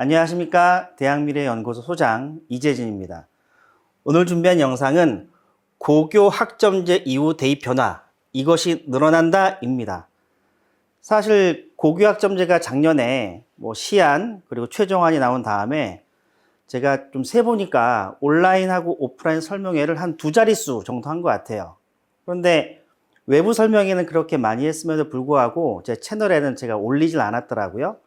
안녕하십니까. 대학미래연구소 소장 이재진입니다. 오늘 준비한 영상은 고교 학점제 이후 대입 변화, 이것이 늘어난다 입니다. 사실 고교 학점제가 작년에 뭐 시안 그리고 최종안이 나온 다음에 제가 좀 세보니까 온라인하고 오프라인 설명회를 한 두 자릿수 정도 한 것 같아요. 그런데 외부 설명회는 그렇게 많이 했음에도 불구하고 제 채널에는 제가 올리질 않았더라고요.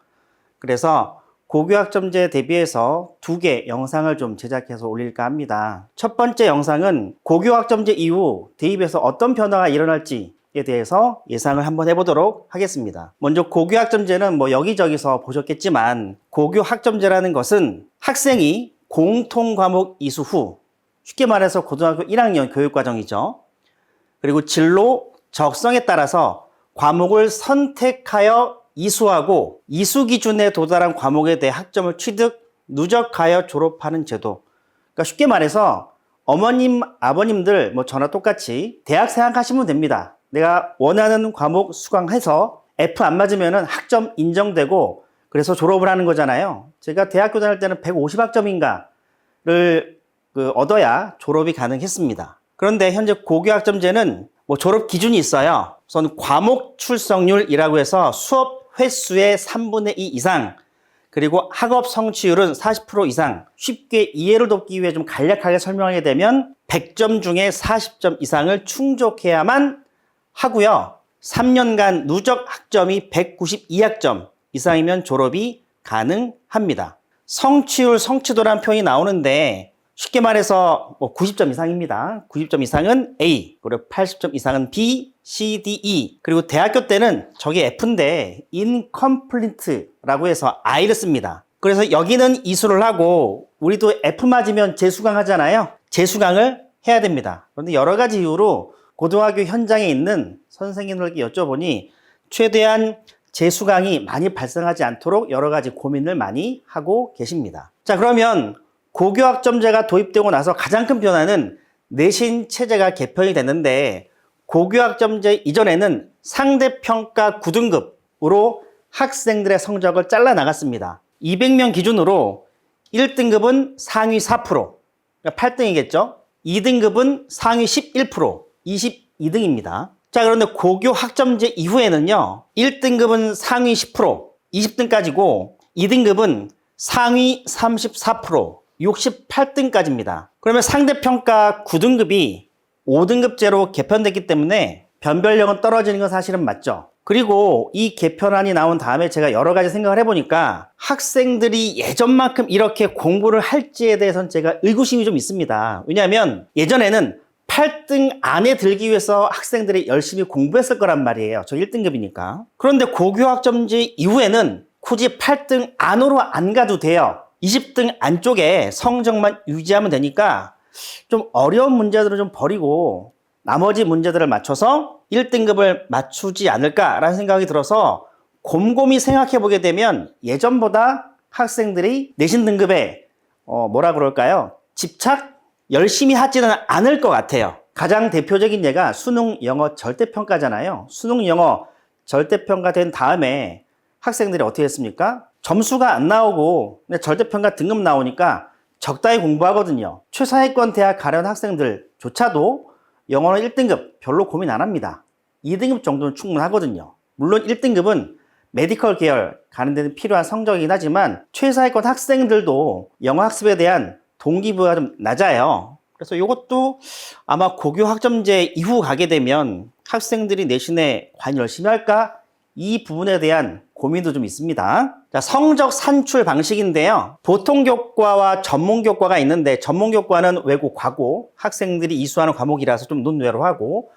그래서 고교학점제 대비해서 두 개 영상을 좀 제작해서 올릴까 합니다. 첫 번째 영상은 고교학점제 이후 대입에서 어떤 변화가 일어날지 에 대해서 예상을 한번 해보도록 하겠습니다. 먼저 고교 학점제는 뭐 여기저기서 보셨겠지만 고교 학점제라는 것은 학생이 공통 과목 이수 후 쉽게 말해서 고등학교 1학년 교육 과정이죠. 그리고 진로 적성에 따라서 과목을 선택하여 이수하고 이수 기준에 도달한 과목에 대해 학점을 취득, 누적하여 졸업하는 제도. 그러니까 쉽게 말해서 어머님, 아버님들 뭐 저나 똑같이 대학 생각하시면 됩니다. 내가 원하는 과목 수강해서 F 안 맞으면 학점 인정되고 그래서 졸업을 하는 거잖아요. 제가 대학교 다닐 때는 150학점인가를 그 얻어야 졸업이 가능했습니다. 그런데 현재 고교학점제는 뭐 졸업 기준이 있어요. 우선 과목 출석률이라고 해서 수업 횟수의 3분의 2 이상, 그리고 학업 성취율은 40% 이상, 쉽게 이해를 돕기 위해 좀 간략하게 설명하게 되면 100점 중에 40점 이상을 충족해야만 하고요. 3년간 누적 학점이 192학점 이상이면 졸업이 가능합니다. 성취율, 성취도란 표현이 나오는데 쉽게 말해서 뭐 90점 이상입니다. 90점 이상은 A, 그리고 80점 이상은 B, C, D, E. 그리고 대학교 때는 저게 F인데 incomplete라고 해서 I를 씁니다. 그래서 여기는 이수를 하고 우리도 F 맞으면 재수강 하잖아요. 재수강을 해야 됩니다. 그런데 여러 가지 이유로 고등학교 현장에 있는 선생님들께 여쭤보니 최대한 재수강이 많이 발생하지 않도록 여러 가지 고민을 많이 하고 계십니다. 자, 그러면 고교학점제가 도입되고 나서 가장 큰 변화는 내신 체제가 개편이 됐는데 고교학점제 이전에는 상대평가 9등급으로 학생들의 성적을 잘라 나갔습니다. 200명 기준으로 1등급은 상위 4%, 그러니까 8등이겠죠. 2등급은 상위 11%, 22등입니다. 자, 그런데 고교 학점제 이후에는요, 1등급은 상위 10%, 20등까지고, 2등급은 상위 34%, 68등까지입니다. 그러면 상대평가 9등급이 5등급제로 개편됐기 때문에 변별력은 떨어지는 건 사실은 맞죠. 그리고 이 개편안이 나온 다음에 제가 여러 가지 생각을 해보니까 학생들이 예전만큼 이렇게 공부를 할지에 대해서는 제가 의구심이 좀 있습니다. 왜냐하면 예전에는 8등 안에 들기 위해서 학생들이 열심히 공부했을 거란 말이에요. 저 1등급이니까. 그런데 고교학점제 이후에는 굳이 8등 안으로 안 가도 돼요. 20등 안쪽에 성적만 유지하면 되니까 좀 어려운 문제들을 좀 버리고 나머지 문제들을 맞춰서 1등급을 맞추지 않을까라는 생각이 들어서 곰곰이 생각해 보게 되면 예전보다 학생들이 내신 등급에 어 뭐라 그럴까요? 집착 열심히 하지는 않을 것 같아요. 가장 대표적인 예가 수능 영어 절대평가잖아요. 수능 영어 절대평가 된 다음에 학생들이 어떻게 했습니까? 점수가 안 나오고 절대평가 등급 나오니까 적당히 공부하거든요. 최상위권 대학 가려는 학생들조차도 영어는 1등급 별로 고민 안 합니다. 2등급 정도는 충분하거든요. 물론 1등급은 메디컬 계열 가는 데는 필요한 성적이긴 하지만 최상위권 학생들도 영어 학습에 대한 동기부여가 좀 낮아요. 그래서 이것도 아마 고교 학점제 이후 가게 되면 학생들이 내신에 과연 열심히 할까? 이 부분에 대한 고민도 좀 있습니다. 자, 성적 산출 방식인데요. 보통 교과와 전문 교과가 있는데 전문 교과는 외고 과고 학생들이 이수하는 과목이라서 좀 논외로 하고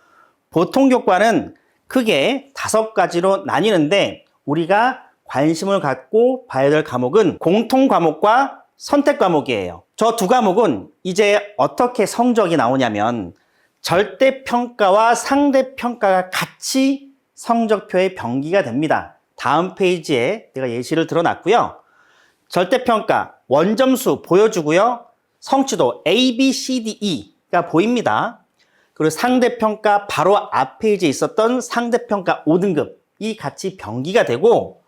보통 교과는 크게 다섯 가지로 나뉘는데 우리가 관심을 갖고 봐야 될 과목은 공통 과목과 선택 과목이에요. 저 두 과목은 이제 어떻게 성적이 나오냐면 절대 평가와 상대 평가가 같이 성적표에 병기가 됩니다. 다음 페이지에 내가 예시를 들어놨고요. 절대평가 원점수 보여주고요. 성취도 A, B, C, D, E가 보입니다. 그리고 상대평가 바로 앞 페이지에 있었던 상대평가 5등급이 같이 병기가 되고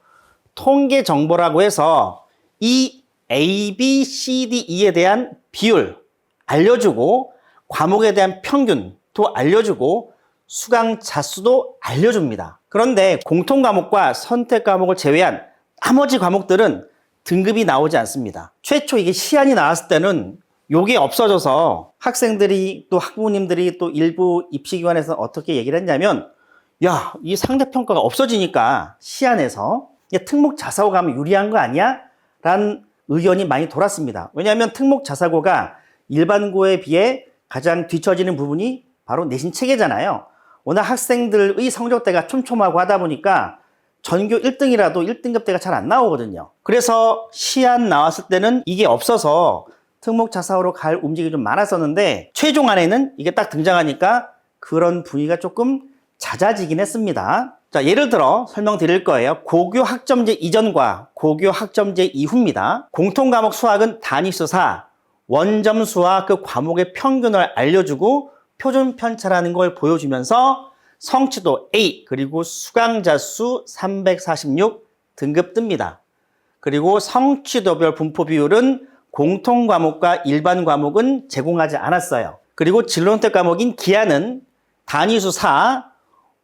통계 정보라고 해서 이 A, B, C, D, E에 대한 비율 알려주고 과목에 대한 평균도 알려주고 수강 자수도 알려줍니다. 그런데 공통 과목과 선택 과목을 제외한 나머지 과목들은 등급이 나오지 않습니다. 최초 이게 시안이 나왔을 때는 요게 없어져서 학생들이 또 학부모님들이 또 일부 입시기관에서 어떻게 얘기를 했냐면 야, 이 상대평가가 없어지니까 시안에서 특목 자사고 가면 유리한 거 아니야? 라는 의견이 많이 돌았습니다. 왜냐하면 특목 자사고가 일반고에 비해 가장 뒤처지는 부분이 바로 내신 체계잖아요. 워낙 학생들의 성적대가 촘촘하고 하다 보니까 전교 1등이라도 1등급대가 잘 안 나오거든요. 그래서 시안 나왔을 때는 이게 없어서 특목 자사고로 갈 움직임이 좀 많았었는데 최종 안에는 이게 딱 등장하니까 그런 분위기가 조금 잦아지긴 했습니다. 자, 예를 들어 설명드릴 거예요. 고교 학점제 이전과 고교 학점제 이후입니다. 공통 과목 수학은 단위 수사, 원점수와 그 과목의 평균을 알려주고 표준 편차라는 걸 보여주면서 성취도 A 그리고 수강자 수 346 등급 뜹니다. 그리고 성취도별 분포 비율은 공통 과목과 일반 과목은 제공하지 않았어요. 그리고 진로선택 과목인 기하는 단위수 4,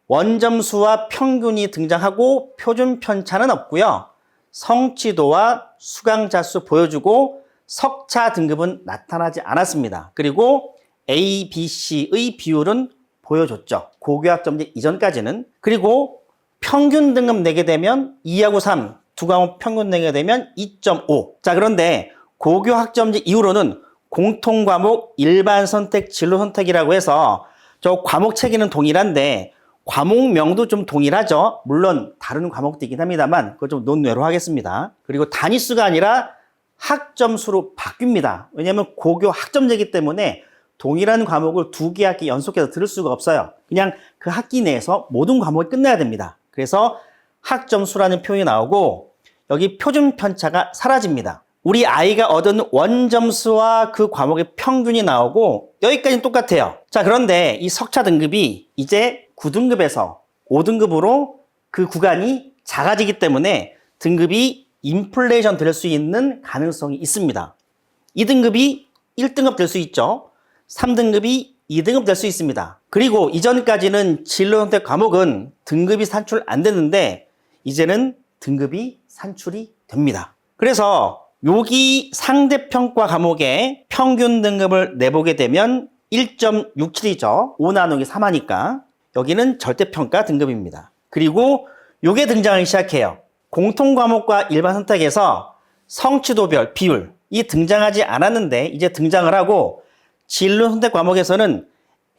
원점수와 평균이 등장하고 표준 편차는 없고요. 성취도와 수강자 수 보여주고 석차 등급은 나타나지 않았습니다. 그리고 A, B, C의 비율은 보여줬죠. 고교학 점제 이전까지는. 그리고 평균 등급 내게 되면 2하고 3, 두 과목 평균 내게 되면 2.5. 자, 그런데 고교학 점제 이후로는 공통 과목 일반 선택 진로 선택이라고 해서 저 과목 체계는 동일한데 과목명도 좀 동일하죠. 물론 다른 과목도 있긴 합니다만 그거 좀 논외로 하겠습니다. 그리고 단위수가 아니라 학점수로 바뀝니다. 왜냐하면 고교 학점제이기 때문에 동일한 과목을 두 개 학기 연속해서 들을 수가 없어요. 그냥 그 학기 내에서 모든 과목이 끝나야 됩니다. 그래서 학점수라는 표현이 나오고 여기 표준 편차가 사라집니다. 우리 아이가 얻은 원점수와 그 과목의 평균이 나오고 여기까지는 똑같아요. 자, 그런데 이 석차 등급이 이제 9등급에서 5등급으로 그 구간이 작아지기 때문에 등급이 인플레이션 될 수 있는 가능성이 있습니다. 2등급이 1등급 될 수 있죠. 3등급이 2등급 될 수 있습니다. 그리고 이전까지는 진로 선택 과목은 등급이 산출 안 됐는데 이제는 등급이 산출이 됩니다. 그래서 여기 상대평가 과목의 평균 등급을 내보게 되면 1.67이죠. 5 나누기 3하니까 여기는 절대평가 등급입니다. 그리고 요게 등장하기 시작해요. 공통 과목과 일반 선택에서 성취도별 비율 이 등장하지 않았는데 이제 등장을 하고 진로 선택 과목에서는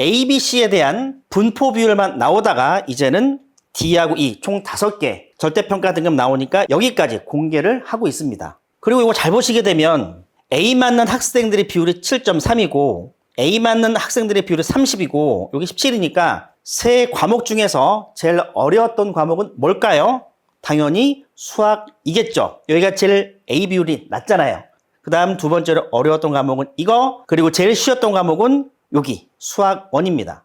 A, B, C에 대한 분포 비율만 나오다가 이제는 D하고 E 총 5개 절대평가 등급 나오니까 여기까지 공개를 하고 있습니다. 그리고 이거 잘 보시게 되면 A 맞는 학생들의 비율이 7.3이고 A 맞는 학생들의 비율이 30이고 여기 17이니까 세 과목 중에서 제일 어려웠던 과목은 뭘까요? 당연히 수학이겠죠. 여기가 제일 A 비율이 낮잖아요. 그 다음 두 번째로 어려웠던 과목은 이거, 그리고 제일 쉬웠던 과목은 여기, 수학 원입니다.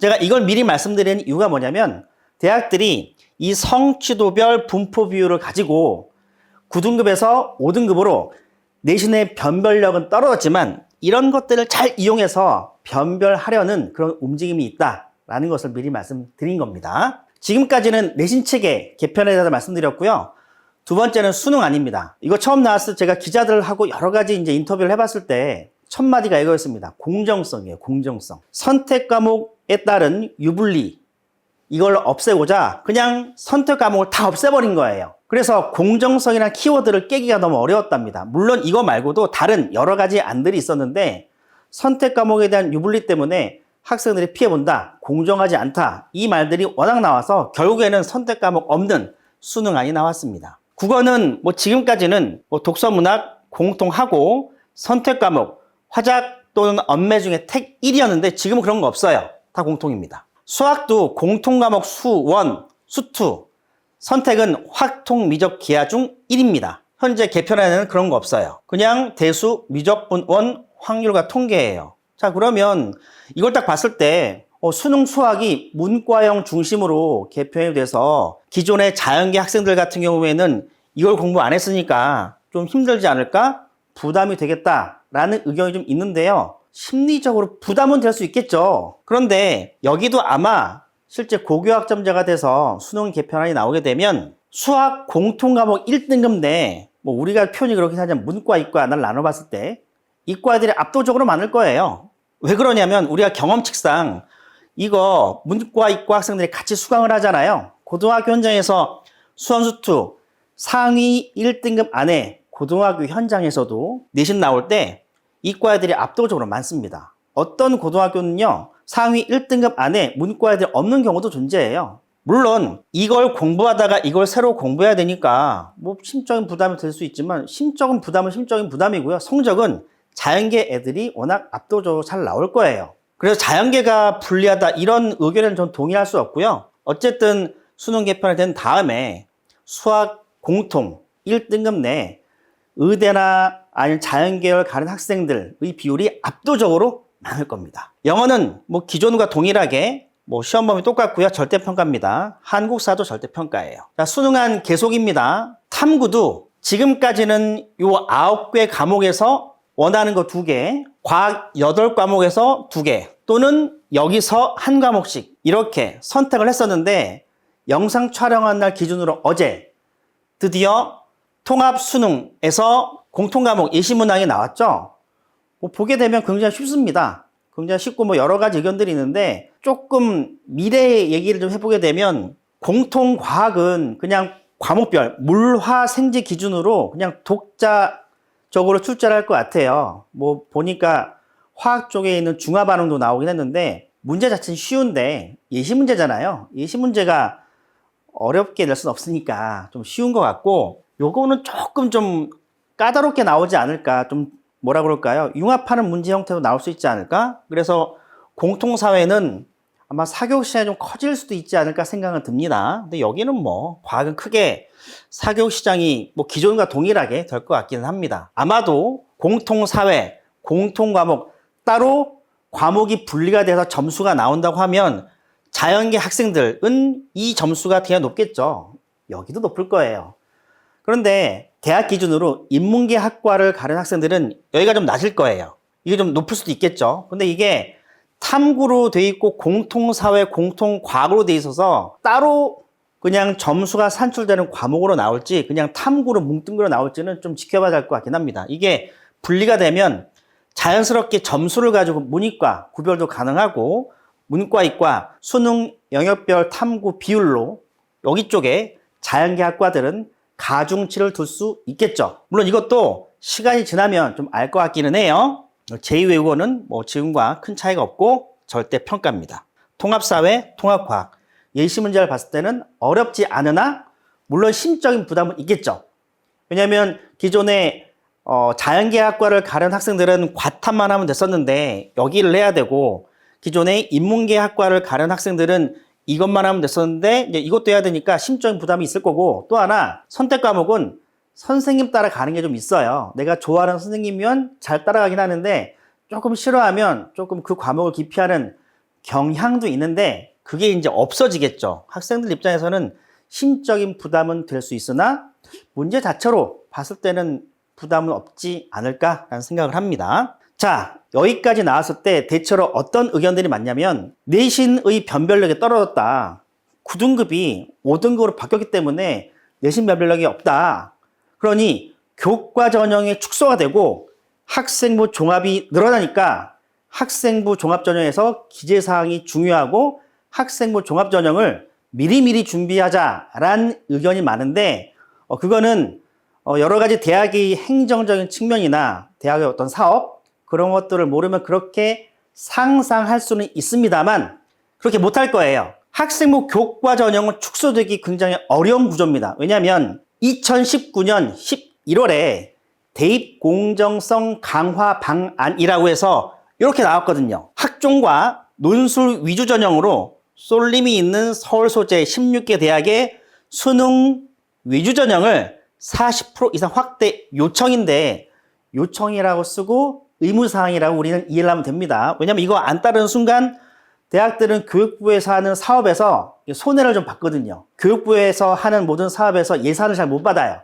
제가 이걸 미리 말씀드리는 이유가 뭐냐면, 대학들이 이 성취도별 분포 비율을 가지고 9등급에서 5등급으로 내신의 변별력은 떨어졌지만, 이런 것들을 잘 이용해서 변별하려는 그런 움직임이 있다라는 것을 미리 말씀드린 겁니다. 지금까지는 내신 체계 개편에 대해서 말씀드렸고요. 두 번째는 수능 아닙니다. 이거 처음 나왔을 때 제가 기자들하고 여러 가지 이제 인터뷰를 해봤을 때 첫 마디가 이거였습니다. 공정성이에요. 공정성. 선택 과목에 따른 유불리 이걸 없애고자 그냥 선택 과목을 다 없애버린 거예요. 그래서 공정성이라는 키워드를 깨기가 너무 어려웠답니다. 물론 이거 말고도 다른 여러 가지 안들이 있었는데 선택 과목에 대한 유불리 때문에 학생들이 피해본다, 공정하지 않다 이 말들이 워낙 나와서 결국에는 선택 과목 없는 수능안이 나왔습니다. 국어는 뭐 지금까지는 뭐 독서문학 공통하고 선택 과목 화작 또는 언매 중에 택 1이었는데 지금은 그런 거 없어요. 다 공통입니다. 수학도 공통 과목 수 1, 수 2, 선택은 확통 미적 기하 중 1입니다. 현재 개편에는 그런 거 없어요. 그냥 대수 미적분 원 확률과 통계예요. 자 그러면 이걸 딱 봤을 때 어, 수능 수학이 문과형 중심으로 개편이 돼서 기존의 자연계 학생들 같은 경우에는 이걸 공부 안 했으니까 좀 힘들지 않을까? 부담이 되겠다라는 의견이 좀 있는데요. 심리적으로 부담은 될 수 있겠죠. 그런데 여기도 아마 실제 고교학점제가 돼서 수능 개편안이 나오게 되면 수학 공통 과목 1등급 내에 뭐 우리가 표현이 그렇게 하자면 문과, 이과 날 나눠봤을 때 이과들이 압도적으로 많을 거예요. 왜 그러냐면 우리가 경험칙상 이거 문과, 이과 학생들이 같이 수강을 하잖아요. 고등학교 현장에서 수원수투 상위 1등급 안에 고등학교 현장에서도 내신 나올 때 이과 애들이 압도적으로 많습니다. 어떤 고등학교는요, 상위 1등급 안에 문과 애들 없는 경우도 존재해요. 물론 이걸 공부하다가 이걸 새로 공부해야 되니까 뭐 심적인 부담이 될 수 있지만 심적인 부담은 심적인 부담이고요. 성적은 자연계 애들이 워낙 압도적으로 잘 나올 거예요. 그래서 자연계가 불리하다 이런 의견은 전 동의할 수 없고요. 어쨌든 수능 개편이 된 다음에 수학 공통 1등급 내 의대나 아니면 자연계열 가는 학생들의 비율이 압도적으로 많을 겁니다. 영어는 뭐 기존과 동일하게 뭐 시험 범위 똑같고요. 절대평가입니다. 한국사도 절대평가예요. 자, 수능한 계속입니다. 탐구도 지금까지는 요 아홉 개 과목에서 원하는 거 두 개, 과학 여덟 과목에서 두 개, 또는 여기서 한 과목씩 이렇게 선택을 했었는데 영상 촬영한 날 기준으로 어제 드디어 통합 수능에서 공통 과목 예시문항이 나왔죠. 뭐 보게 되면 굉장히 쉽습니다. 굉장히 쉽고 뭐 여러 가지 의견들이 있는데 조금 미래 얘기를 좀 해보게 되면 공통 과학은 그냥 과목별 물화 생지 기준으로 그냥 독자 적으로 출제를 할 것 같아요. 뭐 보니까 화학 쪽에 있는 중화 반응도 나오긴 했는데 문제 자체는 쉬운데 예시 문제잖아요. 예시 문제가 어렵게 낼 수는 없으니까 좀 쉬운 것 같고 요거는 조금 좀 까다롭게 나오지 않을까 좀 뭐라 그럴까요? 융합하는 문제 형태로 나올 수 있지 않을까? 그래서 공통사회는 아마 사교육 시장이 좀 커질 수도 있지 않을까 생각은 듭니다. 근데 여기는 뭐 과학은 크게 사교육 시장이 뭐 기존과 동일하게 될 것 같기는 합니다. 아마도 공통 사회, 공통 과목 따로 과목이 분리가 돼서 점수가 나온다고 하면 자연계 학생들은 이 점수가 되게 높겠죠. 여기도 높을 거예요. 그런데 대학 기준으로 인문계 학과를 가는 학생들은 여기가 좀 낮을 거예요. 이게 좀 높을 수도 있겠죠. 근데 이게 탐구로 돼 있고 공통사회, 공통과학으로 돼 있어서 따로 그냥 점수가 산출되는 과목으로 나올지 그냥 탐구로 뭉뚱그려 나올지는 좀 지켜봐야 될 것 같긴 합니다. 이게 분리가 되면 자연스럽게 점수를 가지고 문이과 구별도 가능하고 문과, 이과, 수능 영역별 탐구 비율로 여기 쪽에 자연계 학과들은 가중치를 둘 수 있겠죠. 물론 이것도 시간이 지나면 좀 알 것 같기는 해요. 제2외국어는 뭐 지금과 큰 차이가 없고 절대 평가입니다. 통합사회, 통합과학. 예시 문제를 봤을 때는 어렵지 않으나 물론 심적인 부담은 있겠죠. 왜냐하면 기존에 어, 자연계학과를 가는 학생들은 과탐만 하면 됐었는데 여기를 해야 되고 기존에 인문계학과를 가는 학생들은 이것만 하면 됐었는데 이제 이것도 해야 되니까 심적인 부담이 있을 거고 또 하나 선택 과목은 선생님 따라 가는 게 좀 있어요. 내가 좋아하는 선생님이면 잘 따라가긴 하는데 조금 싫어하면 조금 그 과목을 기피하는 경향도 있는데 그게 이제 없어지겠죠. 학생들 입장에서는 심적인 부담은 될 수 있으나 문제 자체로 봤을 때는 부담은 없지 않을까라는 생각을 합니다. 자, 여기까지 나왔을 때 대체로 어떤 의견들이 많냐면 내신의 변별력이 떨어졌다. 9등급이 5등급으로 바뀌었기 때문에 내신 변별력이 없다. 그러니 교과 전형의 축소가 되고 학생부 종합이 늘어나니까 학생부 종합 전형에서 기재 사항이 중요하고 학생부 종합 전형을 미리미리 준비하자라는 의견이 많은데 어, 그거는 어, 여러 가지 대학의 행정적인 측면이나 대학의 어떤 사업 그런 것들을 모르면 그렇게 상상할 수는 있습니다만 그렇게 못할 거예요. 학생부 교과 전형은 축소되기 굉장히 어려운 구조입니다. 왜냐하면 2019년 11월에 대입 공정성 강화 방안이라고 해서 이렇게 나왔거든요. 학종과 논술 위주 전형으로 쏠림이 있는 서울 소재 16개 대학의 수능 위주 전형을 40% 이상 확대 요청인데 요청이라고 쓰고 의무사항이라고 우리는 이해를 하면 됩니다. 왜냐하면 이거 안 따르는 순간 대학들은 교육부에서 하는 사업에서 손해를 좀 받거든요. 교육부에서 하는 모든 사업에서 예산을 잘 못 받아요.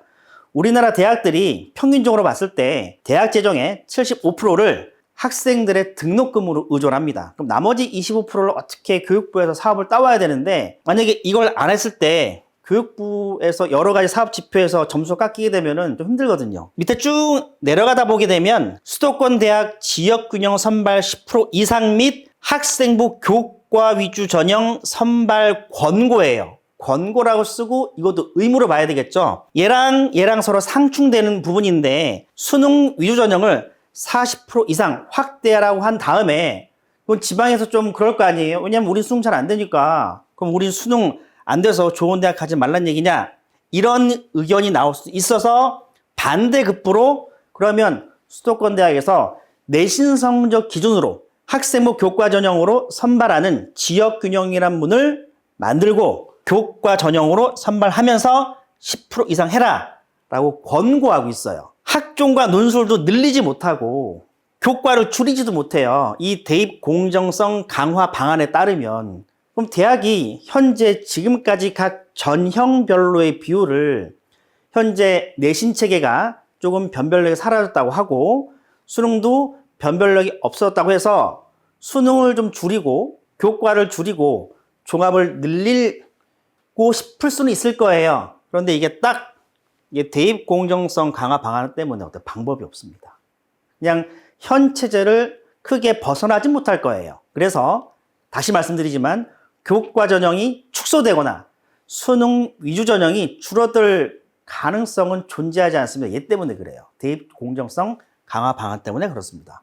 우리나라 대학들이 평균적으로 봤을 때 대학 재정의 75%를 학생들의 등록금으로 의존합니다. 그럼 나머지 25%를 어떻게 교육부에서 사업을 따와야 되는데 만약에 이걸 안 했을 때 교육부에서 여러 가지 사업 지표에서 점수 깎이게 되면은 좀 힘들거든요. 밑에 쭉 내려가다 보게 되면 수도권 대학 지역 균형 선발 10% 이상 및 학생부 교과 위주 전형 선발 권고예요. 권고라고 쓰고 이것도 의무로 봐야 되겠죠. 얘랑 얘랑 서로 상충되는 부분인데 수능 위주 전형을 40% 이상 확대하라고 한 다음에 그건 지방에서 좀 그럴 거 아니에요. 왜냐면 우린 수능 잘 안 되니까. 그럼 우린 수능 안 돼서 좋은 대학 가지 말란 얘기냐? 이런 의견이 나올 수 있어서 반대급부로 그러면 수도권 대학에서 내신 성적 기준으로 학생부 교과 전형으로 선발하는 지역 균형이란 문을 만들고 교과 전형으로 선발하면서 10% 이상 해라 라고 권고하고 있어요. 학종과 논술도 늘리지 못하고 교과를 줄이지도 못해요. 이 대입 공정성 강화 방안에 따르면 그럼 대학이 현재 지금까지 각 전형별로의 비율을 현재 내신 체계가 조금 변별력이 사라졌다고 하고 수능도 변별력이 없었다고 해서 수능을 좀 줄이고 교과를 줄이고 종합을 늘리고 싶을 수는 있을 거예요. 그런데 이게 딱 대입 공정성 강화 방안 때문에 어떤 방법이 없습니다. 그냥 현 체제를 크게 벗어나지 못할 거예요. 그래서 다시 말씀드리지만 교과 전형이 축소되거나 수능 위주 전형이 줄어들 가능성은 존재하지 않습니다. 얘 때문에 그래요. 대입 공정성 강화 방안 때문에 그렇습니다.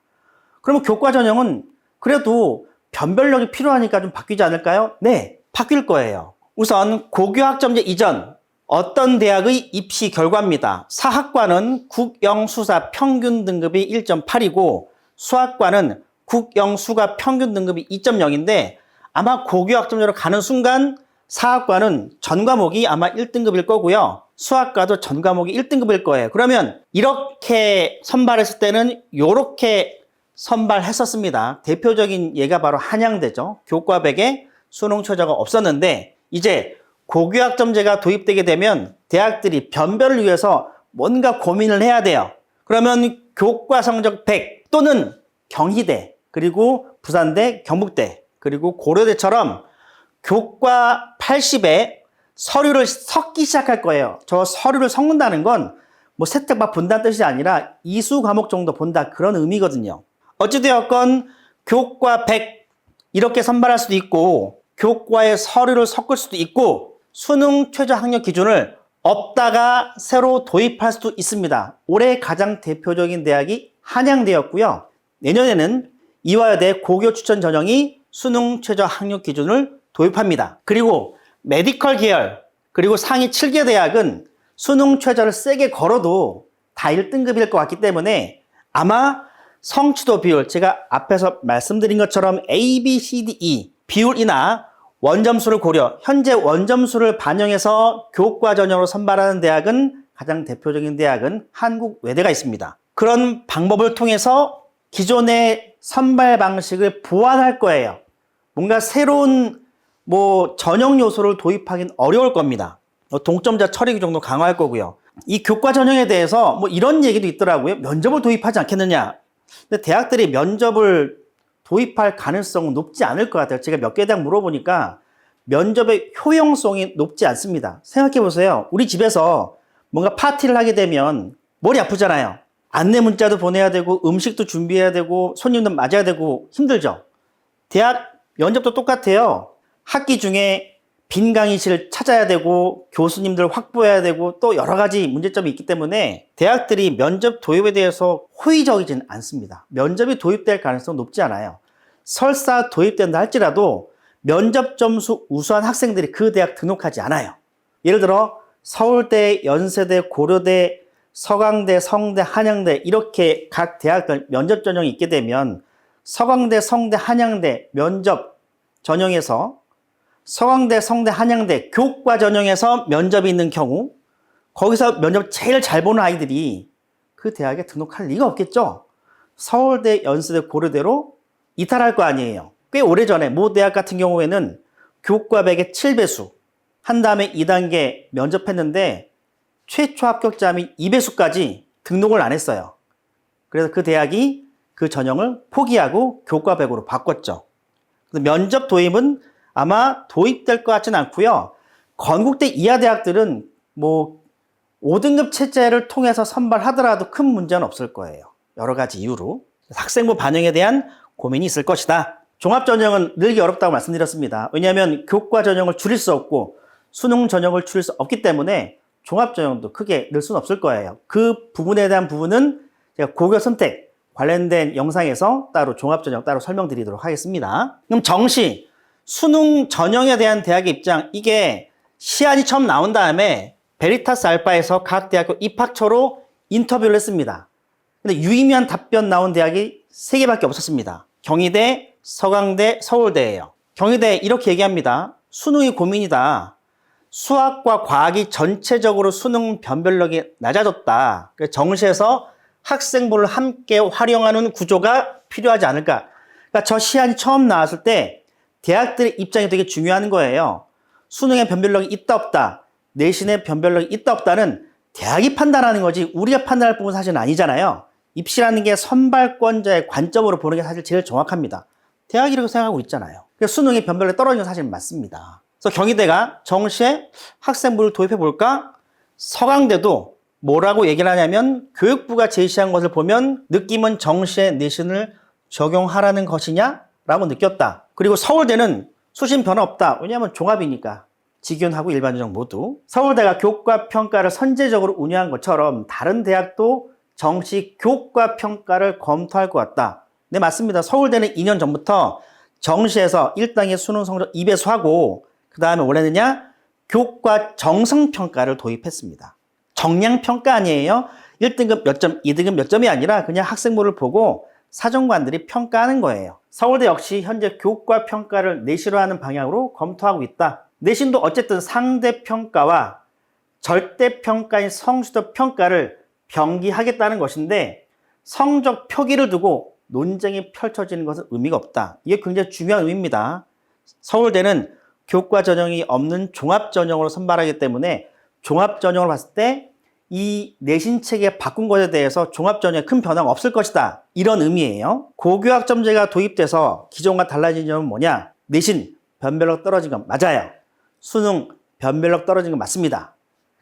그러면 교과 전형은 그래도 변별력이 필요하니까 좀 바뀌지 않을까요? 네, 바뀔 거예요. 우선 고교학점제 이전 어떤 대학의 입시 결과입니다. 사학과는 국영수사 평균 등급이 1.8이고 수학과는 국영수가 평균 등급이 2.0인데 아마 고교학점제로 가는 순간 사학과는 전 과목이 아마 1등급일 거고요. 수학과도 전 과목이 1등급일 거예요. 그러면 이렇게 선발했을 때는 이렇게 선발했었습니다. 대표적인 예가 바로 한양대죠. 교과백에 수능 최저가 없었는데 이제 고교학점제가 도입되게 되면 대학들이 변별을 위해서 뭔가 고민을 해야 돼요. 그러면 교과 성적 100 또는 경희대 그리고 부산대, 경북대 그리고 고려대처럼 교과 80에 서류를 섞기 시작할 거예요. 저 서류를 섞는다는 건 뭐 세택과 본다는 뜻이 아니라 이수 과목 정도 본다 그런 의미거든요. 어찌되었건 교과 100 이렇게 선발할 수도 있고 교과에 서류를 섞을 수도 있고 수능 최저 학력 기준을 없다가 새로 도입할 수도 있습니다. 올해 가장 대표적인 대학이 한양대였고요. 내년에는 이화여대 고교 추천 전형이 수능 최저 학력 기준을 도입합니다. 그리고 메디컬 계열 그리고 상위 7개 대학은 수능 최저를 세게 걸어도 다 1등급일 것 같기 때문에 아마 성취도 비율 제가 앞에서 말씀드린 것처럼 A, B, C, D, E 비율이나 원점수를 고려 현재 원점수를 반영해서 교과 전형으로 선발하는 대학은 가장 대표적인 대학은 한국 외대가 있습니다. 그런 방법을 통해서 기존의 선발 방식을 보완할 거예요. 뭔가 새로운 뭐 전형 요소를 도입하기는 어려울 겁니다. 뭐 동점자 처리 정도 강화할 거고요. 이 교과 전형에 대해서 뭐 이런 얘기도 있더라고요. 면접을 도입하지 않겠느냐. 근데 대학들이 면접을 도입할 가능성은 높지 않을 것 같아요. 제가 몇 개 대학 물어보니까 면접의 효용성이 높지 않습니다. 생각해 보세요. 우리 집에서 뭔가 파티를 하게 되면 머리 아프잖아요. 안내 문자도 보내야 되고 음식도 준비해야 되고 손님도 맞아야 되고 힘들죠. 대학 면접도 똑같아요. 학기 중에 빈 강의실을 찾아야 되고 교수님들 확보해야 되고 또 여러 가지 문제점이 있기 때문에 대학들이 면접 도입에 대해서 호의적이지는 않습니다. 면접이 도입될 가능성 높지 않아요. 설사 도입된다 할지라도 면접 점수 우수한 학생들이 그 대학 등록하지 않아요. 예를 들어 서울대, 연세대, 고려대, 서강대, 성대, 한양대 이렇게 각 대학들 면접 전형이 있게 되면 서강대, 성대, 한양대 면접 전형에서 서강대, 성대, 한양대 교과 전형에서 면접이 있는 경우 거기서 면접 제일 잘 보는 아이들이 그 대학에 등록할 리가 없겠죠. 서울대, 연세대, 고려대로 이탈할 거 아니에요. 꽤 오래전에 모 대학 같은 경우에는 교과 100의 7배수 한 다음에 2단계 면접했는데 최초 합격자 및 2배수까지 등록을 안 했어요. 그래서 그 대학이 그 전형을 포기하고 교과백으로 바꿨죠. 면접 도입은 아마 도입될 것 같지는 않고요. 건국대 이하 대학들은 뭐 5등급 체제를 통해서 선발하더라도 큰 문제는 없을 거예요. 여러 가지 이유로. 학생부 반영에 대한 고민이 있을 것이다. 종합 전형은 늘기 어렵다고 말씀드렸습니다. 왜냐하면 교과 전형을 줄일 수 없고 수능 전형을 줄일 수 없기 때문에 종합 전형도 크게 늘 수는 없을 거예요. 그 부분에 대한 부분은 제가 고교 선택 관련된 영상에서 따로 종합 전형 따로 설명드리도록 하겠습니다. 그럼 정시 수능 전형에 대한 대학의 입장 이게 시안이 처음 나온 다음에 베리타스 알파에서 각 대학교 입학처로 인터뷰를 했습니다. 근데 유의미한 답변 나온 대학이 세 개밖에 없었습니다. 경희대, 서강대, 서울대예요. 경희대 이렇게 얘기합니다. 수능이 고민이다. 수학과 과학이 전체적으로 수능 변별력이 낮아졌다. 그래서 정시에서 학생부를 함께 활용하는 구조가 필요하지 않을까. 그러니까 저 시안이 처음 나왔을 때 대학들의 입장이 되게 중요한 거예요. 수능의 변별력이 있다 없다, 내신의 변별력이 있다 없다는 대학이 판단하는 거지 우리가 판단할 부분은 사실은 아니잖아요. 입시라는 게 선발권자의 관점으로 보는 게 사실 제일 정확합니다. 대학이 라고 생각하고 있잖아요. 그래서 수능의 변별력이 떨어지는 건 사실 맞습니다. 그래서 경희대가 정시에 학생부를 도입해 볼까? 서강대도 뭐라고 얘기를 하냐면 교육부가 제시한 것을 보면 느낌은 정시에 내신을 적용하라는 것이냐 라고 느꼈다. 그리고 서울대는 수신 변화 없다. 왜냐하면 종합이니까. 직윤하고 일반 전형 모두. 서울대가 교과 평가를 선제적으로 운영한 것처럼 다른 대학도 정시 교과 평가를 검토할 것 같다. 네, 맞습니다. 서울대는 2년 전부터 정시에서 1단계 수능 성적 2배수하고 그 다음에 올해는냐 교과 정성 평가를 도입했습니다. 정량 평가 아니에요. 1등급 몇 점, 2등급 몇 점이 아니라 그냥 학생부를 보고 사정관들이 평가하는 거예요. 서울대 역시 현재 교과 평가를 내시로 하는 방향으로 검토하고 있다. 내신도 어쨌든 상대 평가와 절대 평가인 성수도 평가를 병기하겠다는 것인데 성적 표기를 두고 논쟁이 펼쳐지는 것은 의미가 없다. 이게 굉장히 중요한 의미입니다. 서울대는 교과 전형이 없는 종합 전형으로 선발하기 때문에 종합 전형을 봤을 때 이 내신 체계 바꾼 것에 대해서 종합 전형에 큰 변화가 없을 것이다. 이런 의미예요. 고교학점제가 도입돼서 기존과 달라진 점은 뭐냐? 내신 변별력 떨어진 건 맞아요. 수능 변별력 떨어진 건 맞습니다.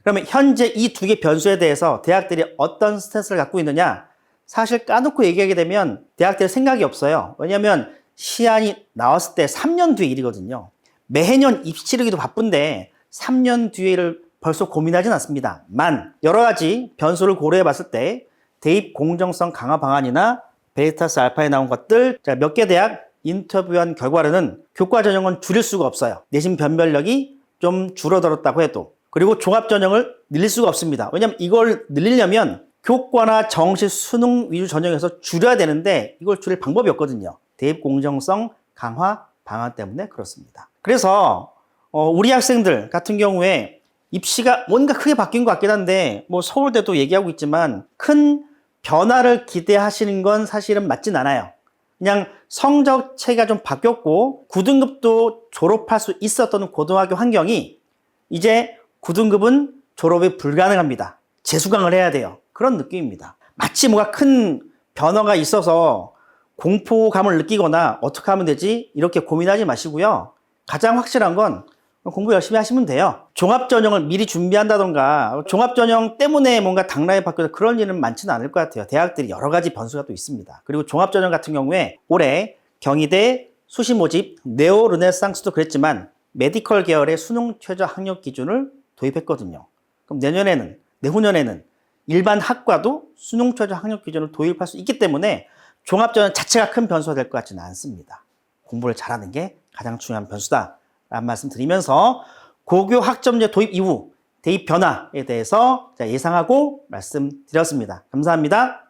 그러면 현재 이 두 개 변수에 대해서 대학들이 어떤 스탠스를 갖고 있느냐? 사실 까놓고 얘기하게 되면 대학들 생각이 없어요. 왜냐하면 시안이 나왔을 때 3년 뒤의 일이거든요. 매년 입시 치르기도 바쁜데 3년 뒤를 벌써 고민하진 않습니다. 만 여러 가지 변수를 고려해 봤을 때 대입 공정성 강화 방안이나 베이타스 알파에 나온 것들 몇 개 대학 인터뷰한 결과로는 교과 전형은 줄일 수가 없어요. 내신 변별력이 좀 줄어들었다고 해도 그리고 종합 전형을 늘릴 수가 없습니다. 왜냐하면 이걸 늘리려면 교과나 정시 수능 위주 전형에서 줄여야 되는데 이걸 줄일 방법이 없거든요. 대입 공정성 강화 방안 때문에 그렇습니다. 그래서 어, 우리 학생들 같은 경우에 입시가 뭔가 크게 바뀐 것 같긴 한데 뭐 서울대도 얘기하고 있지만 큰 변화를 기대하시는 건 사실은 맞진 않아요. 그냥 성적체가 좀 바뀌었고 9등급도 졸업할 수 있었던 고등학교 환경이 이제 9등급은 졸업이 불가능합니다. 재수강을 해야 돼요. 그런 느낌입니다. 마치 뭐가 큰 변화가 있어서 공포감을 느끼거나 어떻게 하면 되지? 이렇게 고민하지 마시고요. 가장 확실한 건 공부 열심히 하시면 돼요. 종합전형을 미리 준비한다던가 종합전형 때문에 뭔가 당락이 바뀌어서 그런 일은 많지는 않을 것 같아요. 대학들이 여러 가지 변수가 또 있습니다. 그리고 종합전형 같은 경우에 올해 경희대 수시 모집 네오 르네상스도 그랬지만 메디컬 계열의 수능 최저 학력 기준을 도입했거든요. 그럼 내년에는 내후년에는 일반 학과도 수능 최저 학력 기준을 도입할 수 있기 때문에 종합전형 자체가 큰 변수가 될 것 같지는 않습니다. 공부를 잘하는 게 가장 중요한 변수다. 라는 말씀 드리면서 고교 학점제 도입 이후 대입 변화에 대해서 예상하고 말씀드렸습니다. 감사합니다.